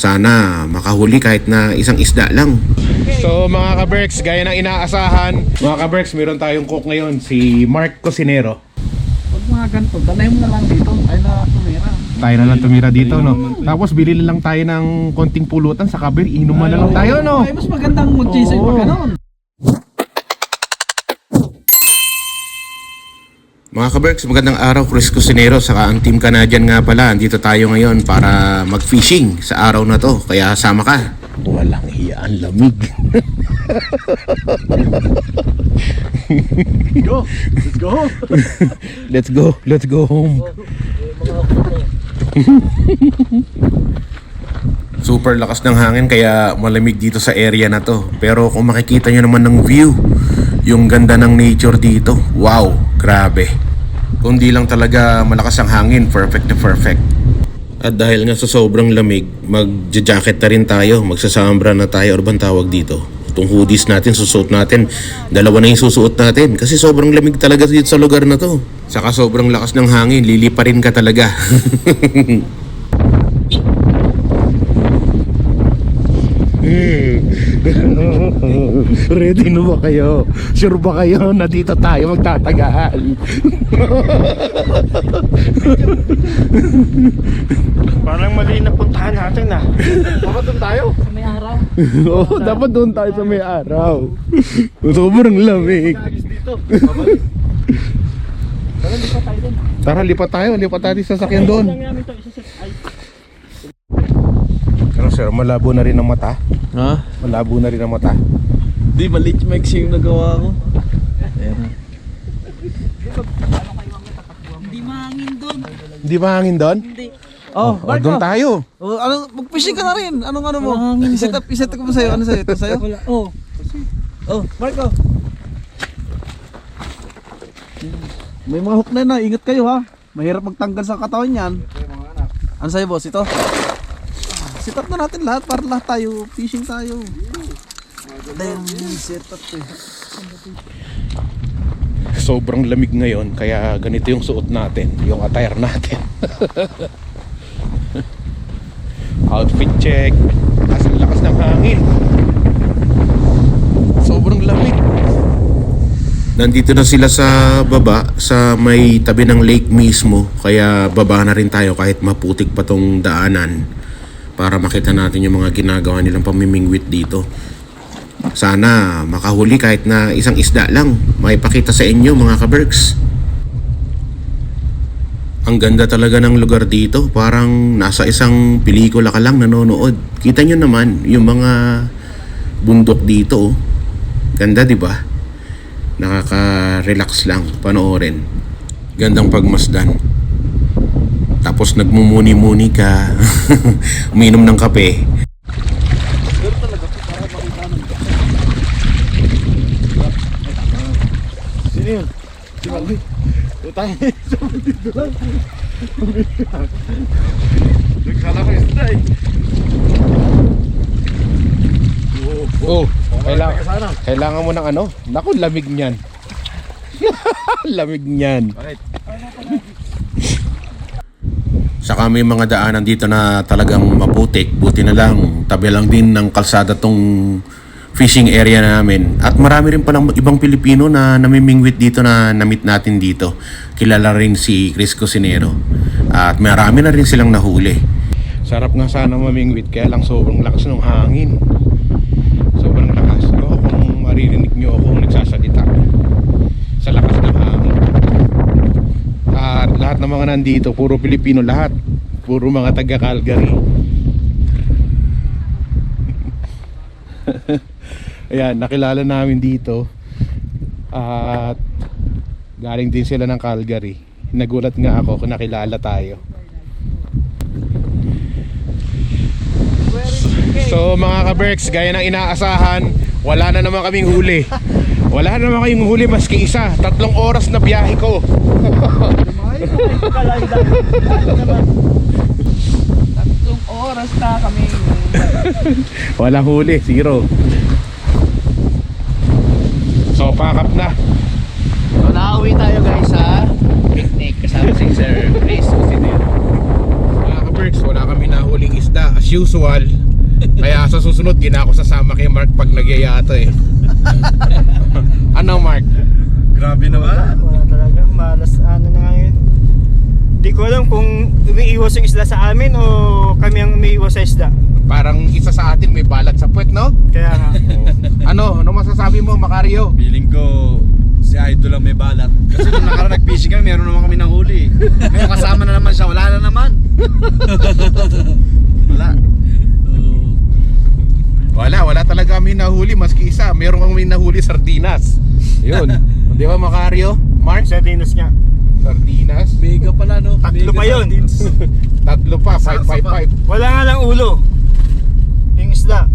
Sana makahuli kahit na isang isda lang. So mga ka-Berks, gaya ng inaasahan, mga ka-Berks, meron tayong cook ngayon, si Mark Cosinero. Pag mga ganito, dalay mo na lang dito. Ay na tumira. Tayo na lang tumira dito, no? Tapos bili na lang tayo ng konting pulutan sa kabir, inuman na lang tayo, no? Ay, mas magandang mag-chase pag ganon. Mga ka-Berks, magandang araw, Chris Cusinero, saka ang Team Canadian nga pala. Andito tayo ngayon para mag-fishing sa araw na to, kaya sama ka. Walang hiya, ang lamig. Go! Let's go! let's go, let's go home. Super lakas ng hangin kaya malamig dito sa area na to. Pero kung makikita nyo naman ng view, yung ganda ng nature dito, wow, grabe. Kundi lang talaga malakas ang hangin, perfect na perfect. At dahil nga sa sobrang lamig, mag-jacket na rin tayo, magsasambra na tayo, or bang tawag dito? Itong hoodies natin, susuot natin, dalawa na yung susuot natin. Kasi sobrang lamig talaga dito sa lugar na to. Saka sobrang lakas ng hangin, lilipa rin ka talaga. Ready na ba kayo? Sure ba kayo na dito tayo magtatagal? Parang mali na puntahan natin ah. Bakit doon tayo? Sa may araw. Oo, dapat doon tayo sa may araw. Sobrang lamig. Tara, di pa tayo din. Tara, lipat tayo. Lipat tayo sa sasakyan doon. Sir, malabo na rin ang mata. Ha? Malabo na rin ang mata. Di, maliit maiksi yung nagawa ko. Ayan. Hindi mahangin doon. Hindi ba hangin doon? Hindi. Oh, O, doon tayo. Oh, ano, mag-fishing ka na rin. Anong ano mo? Wala hangin Iset up, iset up ko sa'yo. Ano sa'yo? Ito sa'yo? Wala. Oh. Oh, Marco. May mga hook na na. Ingat kayo ha. Mahirap magtanggal sa katawan yan. Ano sa'yo boss? Ito? Set up na natin lahat para lahat tayo. Fishing tayo. Yung set up eh. Sobrang lamig ngayon, kaya ganito yung suot natin. Yung attire natin. Outfit check. As ang lakas ng hangin. Sobrang lamig. Nandito na sila sa baba, sa may tabi ng lake mismo. Kaya baba na rin tayo kahit maputik pa tong daanan. Para makita natin yung mga ginagawa nilang pamimingwit dito. Sana makahuli kahit na isang isda lang. Maipakita sa inyo mga kaberks. Ang ganda talaga ng lugar dito. Parang nasa isang pelikula ka lang nanonood. Kita nyo naman yung mga bundok dito. oh. Ganda di ba? Nakaka-relax lang panoorin. Gandang pagmasdan. Tapos nagmumuni-muni ka. Uminom ng kape. Sino yun? Si Malvi. Utang. Dito lang. Nagkala ko isda eh. Oh, kailangan, kailangan mo ng ano? Naku, lamig niyan. lamig niyan. Bakit? Saka may mga daanan dito na talagang maputik. Buti na lang, tabi lang din ng kalsada tong fishing area namin. At marami rin palang ibang Pilipino na namimingwit dito na namit natin dito. Kilala rin si Chris Cusinero. At marami na rin silang nahuli. Sarap nga sana mamingwit kaya lang sobrang lakas ng hangin. Sobrang lakas. Ako kung maririnig nyo ako nagsasalita sa lakas ng hangin. At lahat ng mga nandito, puro Pilipino lahat. Puro mga taga Calgary. Ayan, nakilala namin dito. At galing din sila ng Calgary. Nagulat nga ako kung nakilala tayo. So mga ka-Berks, gaya ng inaasahan, wala na naman kaming huli. Wala na naman kayong huli maski isa. Tatlong oras na biyahe ko. Tatlong oras na kami. Walang huli, zero. So, pack up na. So, nakauwi tayo guys ha. Picnic kasama si Sir Chris Cusinero. Mga ka Marks, wala kami nahuling isda as usual. Kaya sa susunod, di na ako sasama kay Mark pag nagyayato eh. ano Mark? Grabe naman. Wala talaga. Malas ano na ngayon. Di ko alam kung umiiwas yung isla sa amin o kami ang umiiwas sa isda. Parang isa sa atin may balat sa puwet, no? Kaya nga. Ano? Ano masasabi mo, Macario? Feeling ko si Idol lang may balat. Kasi nung nakaraan nag-fishing kami, meron naman kami nahuli. Ngayon kasama na naman siya, wala na naman. wala. Wala, wala talaga kami nahuli maski isa. Meron kami nahuli sardinas. Yun. Di ba, Macario? Mark? Sa dinos niya. Sardinas. Mega pala no. Tatlo Mega pa yun. sardines. Tatlo pa, Sa- sa 555. Wala nga lang ulo. Yung isda.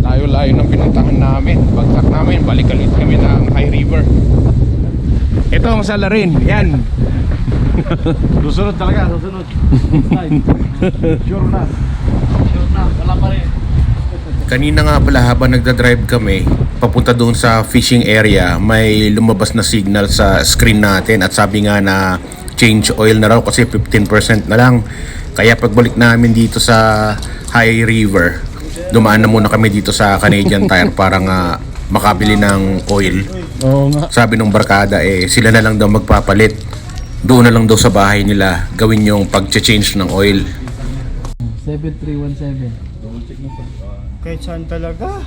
Layo-layo ng pinuntahan namin. Bagsak namin, balik ulit kami ng High River. Ito ang salarin. Yan. Susunod talaga, susunod. Sure na. Sure na. Wala pa rin. Kanina nga pala habang nagdadrive kami, papunta doon sa fishing area, may lumabas na signal sa screen natin at sabi nga na change oil na raw kasi 15% na lang. Kaya pagbalik namin dito sa High River, dumaan na muna kami dito sa Canadian Tire para nga makabili ng oil. Oo nga. Sabi nung barkada eh sila na lang daw magpapalit. Doon na lang daw sa bahay nila gawin yung pag-change ng oil. 7317. Kahit saan talaga.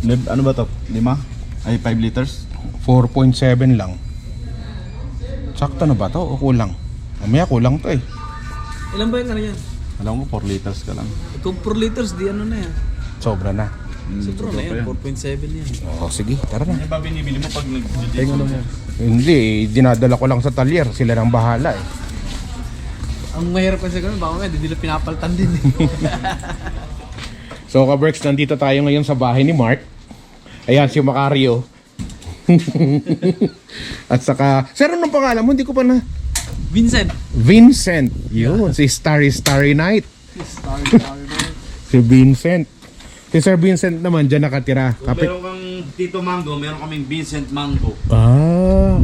Lib, ano ba to? Lima? Ay, 5 liters? 4.7 lang. Sakto na ba to o kulang? Mamaya kulang to eh. Ilan ba yung ano yan? Alam mo, 4 liters ka lang. Kung 4 liters, di ano na yan. Sobra na. Siguro na yan. 4.7 yan. Oo, sige, tara na. Ano ba binibili mo pag nag Tingnan mo yan. Hindi, eh, dinadala ko lang sa talyer. Sila nang bahala eh. Ang mahirap kasi kami, baka may, hindi nila pinapaltan din eh. So, kabreks, nandito tayo ngayon sa bahay ni Mark. Ayan, si Macario. At saka, sir, anong pangalan mo? Hindi ko pa na... Vincent. Vincent. Yun, si Starry Starry Night. Sorry, sorry. Si Vincent. Si Sir Vincent naman, dyan nakatira. Kung Kapit meron kang Tito Mango, meron kaming Vincent Mango. Ah,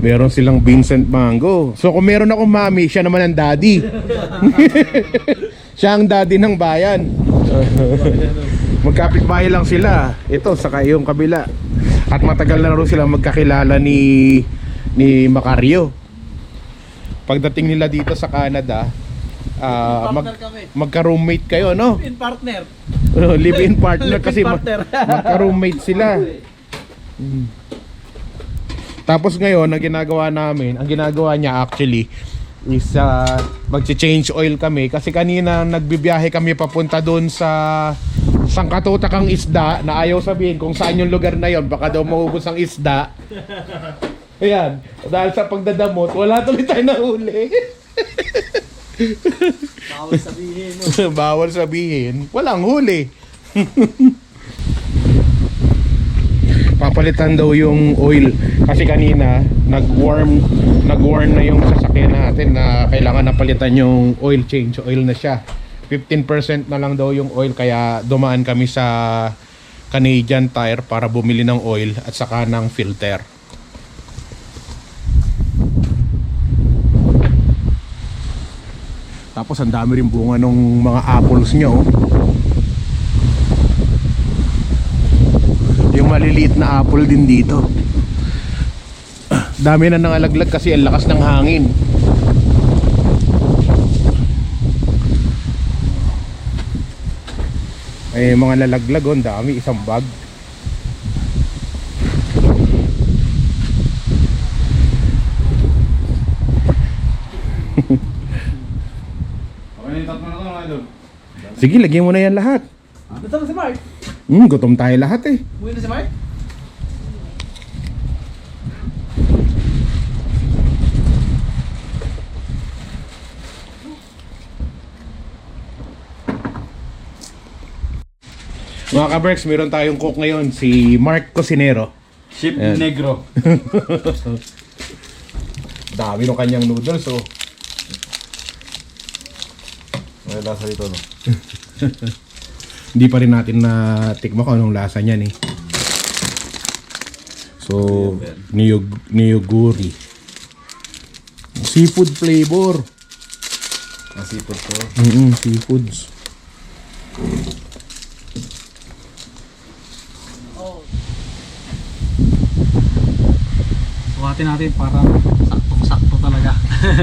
meron silang Vincent Mango. So kung meron akong mami, siya naman ang daddy. siya ang daddy ng bayan. Magkapit bahay lang sila. Ito, saka yung kabila. At matagal na rin sila magkakilala ni ni Macario. Pagdating nila dito sa Canada, ah, mag, magka-roommate kayo, no? In partner. Uh, live-in partner kasi mag, partner. magka-roommate sila. Mm. Tapos ngayon, ang ginagawa namin, ang ginagawa niya actually is uh, magche-change oil kami kasi kanina nagbibiyahe kami papunta doon sa sangkatutakang isda na ayaw sabihin kung saan yung lugar na yon baka daw maubos ang isda. Ayan, dahil sa pagdadamot, wala tuloy tayo nahuli. Bawal sabihin mo. Bawal sabihin, walang huli. Papalitan daw yung oil kasi kanina nag-warm nag-warm na yung sasakyan natin na kailangan na palitan yung oil change oil na siya. 15% na lang daw yung oil kaya dumaan kami sa Canadian Tire para bumili ng oil at saka ng filter. Tapos ang dami rin bunga ng mga apples niya oh. Yung maliliit na apple din dito. Dami na nangalaglag kasi ang lakas ng hangin. Eh mga lalaglag oh, ang dami isang bag. Sige, lagyan mo na yan lahat. Ito na si Mark. Hmm, gutom tayo lahat eh. Uwi na si Mark. Mga kaberks, meron tayong cook ngayon, si Mark Cosinero. Ship Ayan. Negro. Dami ng kanyang noodles oh. May lasa dito, no? Hindi pa rin natin na tikma kung anong lasa niyan eh. So, niyog, niyoguri. Seafood flavor. Nasipot ko. Mm seafoods. Sukatin natin para saktong-sakto talaga.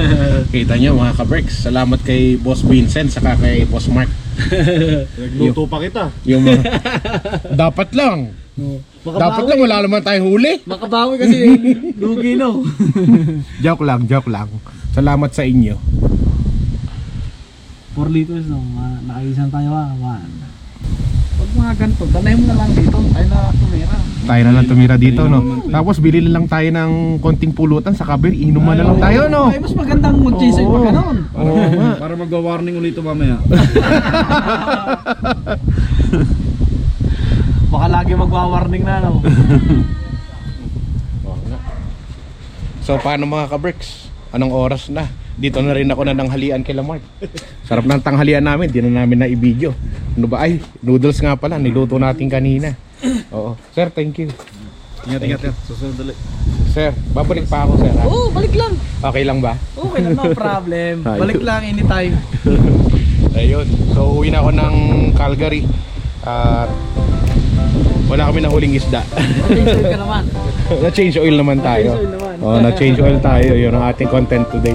Kita nyo mga ka-Berks, salamat kay Boss Vincent saka kay Boss Mark. Nagluto pa kita. Yung mga, dapat lang. No. Dapat lang wala naman tayong huli. Makabawi kasi lugi no. joke lang, joke lang. Salamat sa inyo. 4 liters no. Nakaisan tayo ah. ha. 1 mga ganito, dalay mo na lang dito, tayo na tumira. Tayo na lang tumira dito, no? Tapos bilhin lang tayo ng konting pulutan sa kabir, inuman na lang tayo, no? Ay, mas magandang mag-chase Oo. pag ganon. Oo nga. Para magwa-warning ulit ito mamaya. Baka lagi magwa-warning na no. So paano mga ka-Berks? Anong oras na? Dito na rin ako na nanghalian kay Lamar. Sarap ng tanghalian namin, di na namin na i-video. Ano ba? Ay, noodles nga pala, niluto natin kanina. Oo. Sir, thank you. Ingat, ingat, ingat. Susunod ulit. Sir, babalik pa ako, sir. ha? Oo, balik lang. Okay lang ba? Okay lang, no problem. Ayun. Balik lang anytime. Ayun. So, uwi na ako ng Calgary. At wala kami na huling isda. Change ka naman. na-change oil naman tayo. Na-change oil naman. Oh, na-change oil tayo. Yun ang ating content today.